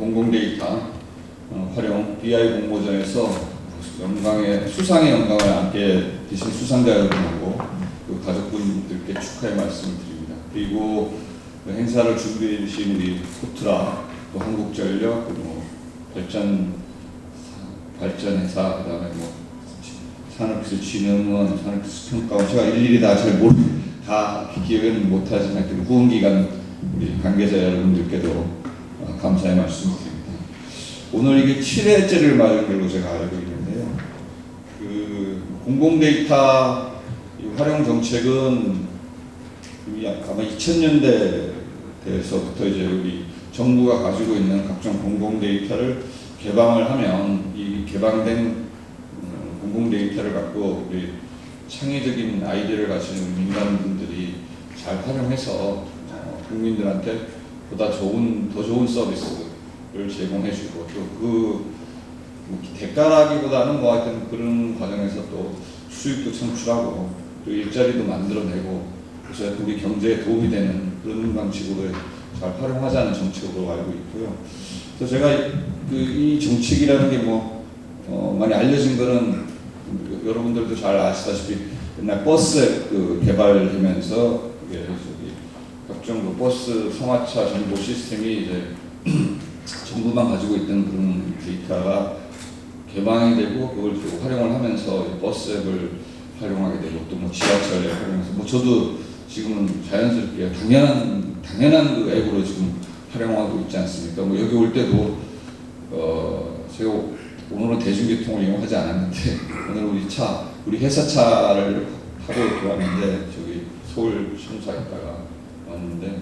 공공 데이터 어, 활용 BI 공모전에서 영광의 수상의 영광을 함께 드신 수상자 여러분하고 그 가족분들께 축하의 말씀을 드립니다. 그리고 그 행사를 준비해 주신 우리 코트라 또 한국전력 그리고 발전 발전회사 그다음에 뭐 산업기술진흥원 산업기술평가원 제가 일일이 다 잘 모르 다 기억은 못하지만 후원기관 우리 관계자 여러분들께도 어, 감사의 말씀드립니다. 오늘 이게 7회째를 맞은 걸로 제가 알고 있는데요. 그 공공 데이터 이 활용 정책은 아마 2000년대 대에서부터 이제 우리 정부가 가지고 있는 각종 공공 데이터를 개방을 하면 이 개방된 음, 공공 데이터를 갖고 우리 창의적인 아이디어를 가지는 민간분들이 잘 활용해서 어, 국민들한테 보다 좋은 더 좋은 서비스를 제공해주고 또그 대가라기보다는 뭐 하여튼 그런 과정에서 또 수익도 창출하고 또 일자리도 만들어내고 그래서 우리 경제에 도움이 되는 그런 방식으로 잘 활용하자는 정책으로 알고 있고요. 그래서 제가 그 이 정책이라는 게뭐 어, 많이 알려진 거는 여러분들도 잘 아시다시피 옛날 버스 그 개발되면서 그 버스 성화차 정보 시스템이 이제 정부만 가지고 있던 그런 데이터가 개방이 되고 그걸 또 활용을 하면서 버스 앱을 활용하게 되고 또 뭐 지하철에 활용해서 뭐 저도 지금은 자연스럽게 당연한 당연한 그 앱으로 지금 활용하고 있지 않습니까? 뭐 여기 올 때도 어 제가 오늘은 대중교통을 이용하지 않았는데 오늘 우리 차 우리 회사 차를 타고 왔는데 저기 서울 청사 있다가 왔는데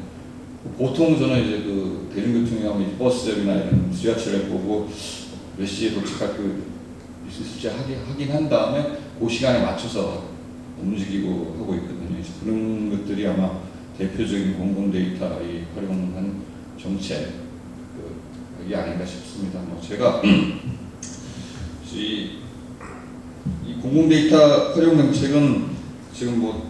보통 저는 이제 그 대중교통에 가면 버스 앱이나 이런 지하철에 보고 몇 시에 도착할 그 있을지 하긴 한 다음에 그 시간에 맞춰서 움직이고 하고 있거든요. 그런 것들이 아마 대표적인 공공 데이터 이 활용한 정책 그, 이 아닌가 싶습니다. 뭐 제가 이, 이 공공 데이터 활용 정책은 지금 뭐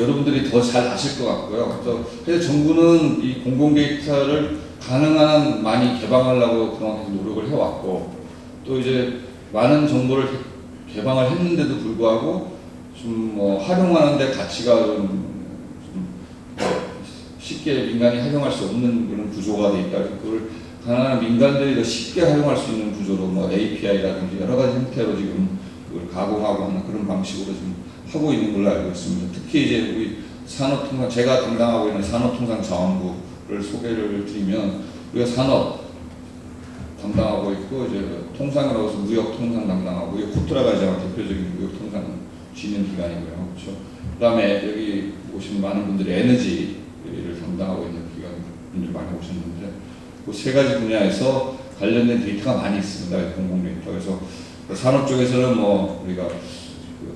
여러분들이 더 잘 아실 것 같고요. 그래서 정부는 이 공공 데이터를 가능한 많이 개방하려고 그동안 노력을 해왔고 또 이제 많은 정보를 개- 개방을 했는데도 불구하고 좀 뭐 활용하는데 가치가 좀, 좀 쉽게 민간이 활용할 수 없는 그런 구조가 돼 있다. 그걸 가난한 민간들이 더 쉽게 활용할 수 있는 구조로 뭐 API라든지 여러 가지 형태로 지금 그걸 가공하고 하는 그런 방식으로 지금 하고 있는 걸로 알고 있습니다. 특히 이제 우리 산업통상 제가 담당하고 있는 산업통상자원부를 소개를 드리면 우리가 산업 담당하고 있고 이제 통상이라고 해서 무역 통상 담당하고 이 코트라가 이제 대표적인 무역 통상 진행 기관이고요. 그렇죠. 그다음에 여기 오신 많은 분들이 에너지를 담당하고 있는 기관 분들 많이 오셨는데 그 세 가지 분야에서 관련된 데이터가 많이 있습니다. 공공 데이터. 그래서 그 산업 쪽에서는 뭐 우리가 그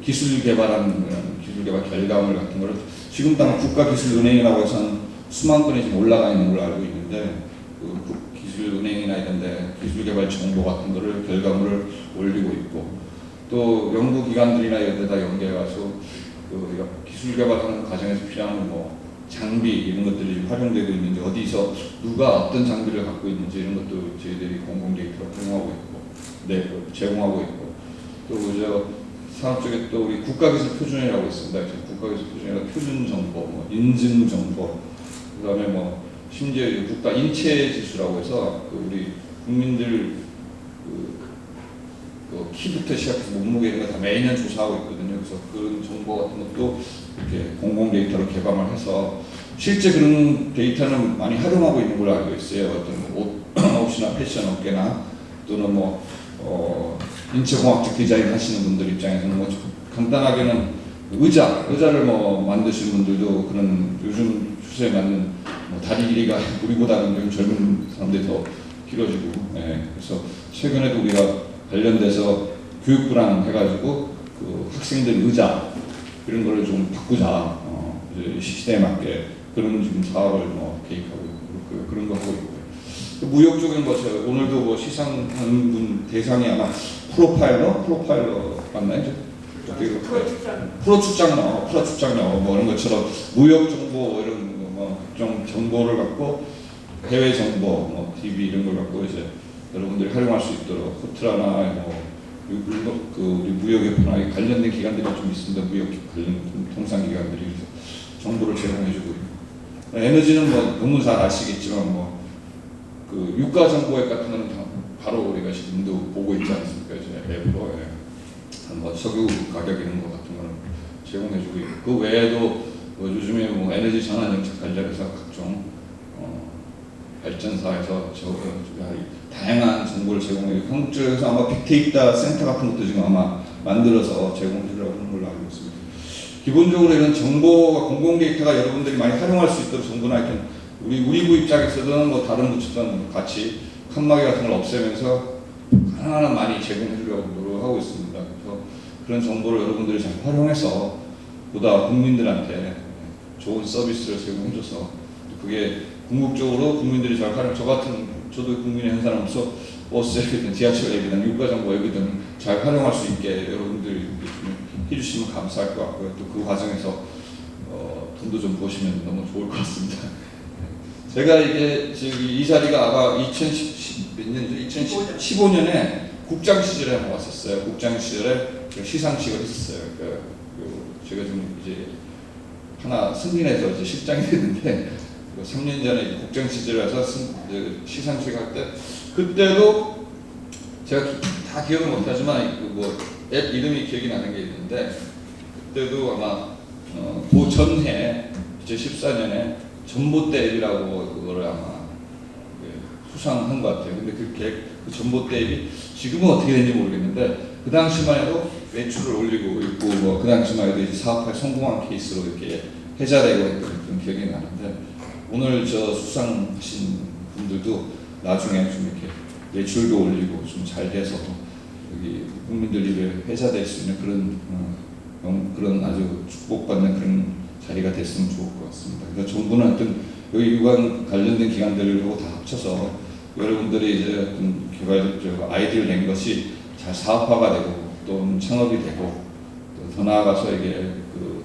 기술 개발하는 기술 개발 결과물 같은 거를 지금 당 국가기술은행이라고 해서 한 수만 건이 지금 올라가 있는 걸로 알고 있는데 그 국- 기술은행이나 이런 데 기술 개발 정보 같은 거를 결과물을 올리고 있고 또 연구기관들이나 이런 데다 연계해가서 그 기술 개발하는 과정에서 필요한 뭐 장비 이런 것들이 활용되고 있는지 어디서 누가 어떤 장비를 갖고 있는지 이런 것도 저희들이 공공 데이터로 활용하고 있고 네그 제공하고 있고 또 그저 산업 쪽에 또 우리 국가기술 표준이라고 있습니다. 국가기술 표준이라 표준 정보, 뭐 인증 정보, 그다음에 뭐 심지어 이 국가 인체 지수라고 해서 그 우리 국민들 그, 그 키부터 시작해서 몸무게 이런 거다 매년 조사하고 있거든요. 그래서 그런 정보 같은 것도 이렇게 공공 데이터로 개방을 해서 실제 그런 데이터는 많이 활용하고 있는 걸로 알고 있어요. 어떤 옷, 옷이나 패션 업계나 또는 뭐 어, 인체공학적 디자인 하시는 분들 입장에서는 뭐 간단하게는 의자, 의자를 뭐 만드시는 분들도 그런 요즘 추세에 맞는 뭐 다리 길이가 우리보다는 좀 젊은 사람들이 더 길어지고, 예, 그래서 최근에도 우리가 관련돼서 교육부랑 해가지고 그 학생들 의자 이런 거를 좀 바꾸자, 어, 시대에 맞게 그런 지금 사업을 뭐 계획하고 있고 그- 그런 거 하고 있고요. 그 무역 쪽은 뭐 제가 오늘도 뭐 시상하는 분 대상이 아마 프로파일러, 프로파일러 맞나요? 프로 출장. 나와, 프로 출장 나와. 뭐 이런 것처럼 무역 정보 이런 뭐 각종 정보를 갖고 해외 정보, 뭐 TV 이런 걸 갖고 이제 여러분들이 활용할 수 있도록 호트라나 뭐 유- 유- 그 우리 무역협회나 관련된 기관들이 좀 있습니다. 무역 관련 통상 기관들이. 정보를 제공해주고 에너지는 뭐 너무 잘 아시겠지만 뭐 그 유가 정보액 같은 거는 다 바로 우리가 지금도 보고 있지 않습니까? 이제 앱으로 예. 뭐 석유 가격 이런 거 같은 거는 제공해주고 있고 그 외에도 뭐 요즘에 뭐 에너지 전환 정책 관련해서 각종 어, 발전사에서 저, 저, 다양한 정보를 제공해 한국 쪽에서 아마 빅데이터 센터 같은 것도 지금 아마 만들어서 제공해주려고 하는 걸로 알고 있습니다. 기본적으로 이런 정보가 공공 데이터가 여러분들이 많이 활용할 수 있도록 정부나 하여튼 우리 우리 부 입장에서는 뭐 다른 부처든 같이 칸막이 같은 걸 없애면서 하나하나 많이 제공해 주려고 노력하고 있습니다. 그래서 그런 정보를 여러분들이 잘 활용해서 보다 국민들한테 좋은 서비스를 제공해줘서 그게 궁극적으로 국민들이 잘 활용, 저 같은 저도 국민의 한 사람으로서 버스 앱이든 지하철 앱이든 유가 정보 앱이든 잘 활용할 수 있게 여러분들이 좀 해주시면 감사할 것 같고요. 또 그 과정에서 어, 돈도 좀 보시면 너무 좋을 것 같습니다. 제가 이게 지금 이 자리가 아마 2010, 몇 년이죠? 2015년에 국장 시절에 한번 왔었어요. 국장 시절에 그 시상식을 했었어요. 그, 그 제가 좀 이제 하나 승진해서 이제 실장이 됐는데 그 3년 전에 이제 국장 시절에서 승, 이제 시상식 할 때 그때도 제가 기- 다 기억을 못하지만 그뭐 앱 이름이 기억이 나는 게 있는데 그때도 아마 어, 그 전해 2014년에 전봇대 앱이라고 그거를 아마 그 수상한 것 같아요. 근데 그, 개, 그 전봇대 앱이 지금은 어떻게 되는지 모르겠는데 그 당시만 해도 매출을 올리고 있고 뭐 그 당시만 해도 이제 사업할 성공한 케이스로 이렇게 회자되고 했던 그런 기억이 나는데 오늘 저 수상하신 분들도 나중에 좀 이렇게 매출도 올리고 좀 잘 돼서 여기 국민들 입에 회자될 수 있는 그런 어, 영- 그런 아주 축복받는 그런 자리가 됐으면 좋을 것 같습니다. 그래서 정부는 하여튼 여기 유관 관련된 기관들하고 다 합쳐서 여러분들이 이제 어떤 개발적 아이디어를 낸 것이 잘 사업화가 되고 또 창업이 되고 또 더 나아가서 이게 그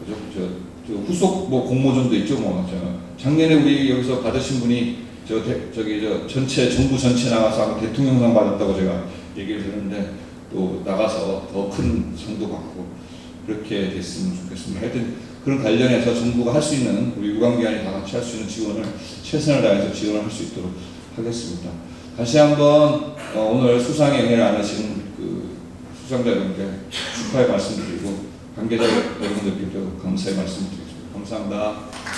그죠 저, 저 후속 뭐 공모전도 있죠 뭐 저 작년에 우리 여기서 받으신 분이 저 대, 저기 저 전체 정부 전체 나가서 대통령상 받았다고 제가 얘기를 들었는데 또 나가서 더 큰 상도 받고 그렇게 됐으면 좋겠습니다. 하여튼 그런 관련해서 정부가 할 수 있는 우리 유관기관이 다 같이 할 수 있는 지원을 최선을 다해서 지원을 할 수 있도록 하겠습니다. 다시 한번 어, 오늘 수상에 응해를 안 하신 그 수상자 여러분께 축하의 말씀드리고 관계자 여러분들께도 감사의 말씀드리겠습니다. 감사합니다.